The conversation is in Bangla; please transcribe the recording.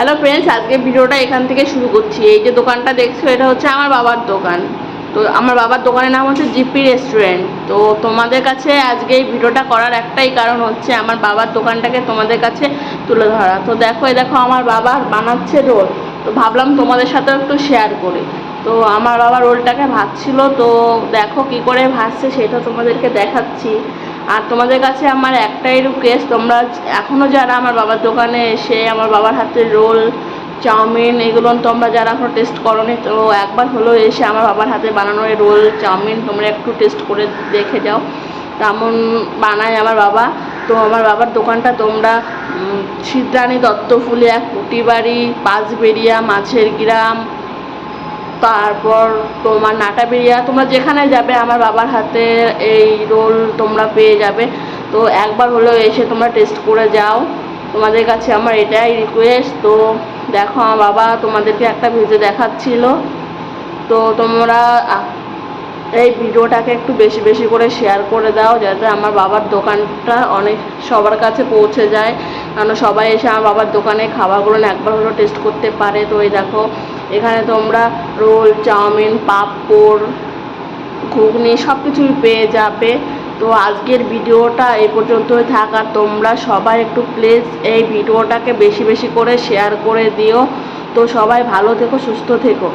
হ্যালো ফ্রেন্ডস আজকে ভিডিওটা এখান থেকে শুরু করছি। এই যে দোকানটা দেখছ, এটা হচ্ছে আমার বাবার দোকান। তো আমার বাবার দোকানের নাম হচ্ছে জিপি রেস্টুরেন্ট। তো তোমাদের কাছে আজকে এই ভিডিওটা করার একটাই কারণ হচ্ছে, আমার বাবার দোকানটাকে তোমাদের কাছে তুলে ধরা। তো দেখো, এই দেখো, আমার বাবা বানাচ্ছে রোল। তো ভাবলাম তোমাদের সাথেও একটু শেয়ার করি। তো আমার বাবা রোলটাকে ভাজছিল, তো দেখো কি করে ভাজছে, সেটা তোমাদেরকে দেখাচ্ছি। আর তোমাদের কাছে আমার একটাই রিকোয়েস্ট তোমরা এখনও যারা আমার বাবার দোকানে এসে আমার বাবার হাতের রোল, চাউমিন এগুলো তোমরা যারা এখনও টেস্ট করোনি, তো একবার হলেও এসে আমার বাবার হাতে বানানো রোল, চাউমিন তোমরা একটু টেস্ট করে দেখে যাও। তেমন বানায় আমার বাবা। তো আমার বাবার দোকানটা তোমরা সিদ্রাণী দত্তফুলিয়া কুটিবাড়ি পাঁচবেরিয়া মাছের গ্রাম তারপর তোমার নাটাবেরিয়া তোমরা যেখানে যাবে, আমার বাবার হাতে এই রোল তোমরা পেয়ে যাবে। তো একবার হলেও এসে তোমরা টেস্ট করে যাও। তোমাদের কাছে আমার এটাই রিকোয়েস্ট তো দেখো আমার বাবা তোমাদেরকে একটা ভেজে দেখাচ্ছিল। তো তোমরা এই ভিডিওটাকে একটু বেশি বেশি করে শেয়ার করে দাও, যাতে আমার বাবার দোকানটা অনেক সবার কাছে পৌঁছে যায়। কারণ সবাই এসে আমার বাবার দোকানে খাবারগুলো একবার হলেও টেস্ট করতে পারে। তো এই দেখো এখানে তোমরা রোল, চাউমিন, পাঁপড়, ঘুগনি সব কিছুই পেয়ে যাবে। তো আজকের ভিডিওটা এই পর্যন্তই থাক, আর তোমরা সবাই একটু প্লিজ এই ভিডিওটাকে বেশি বেশি করে শেয়ার করে দিও। তো সবাই ভালো থেকো, সুস্থ থেকো।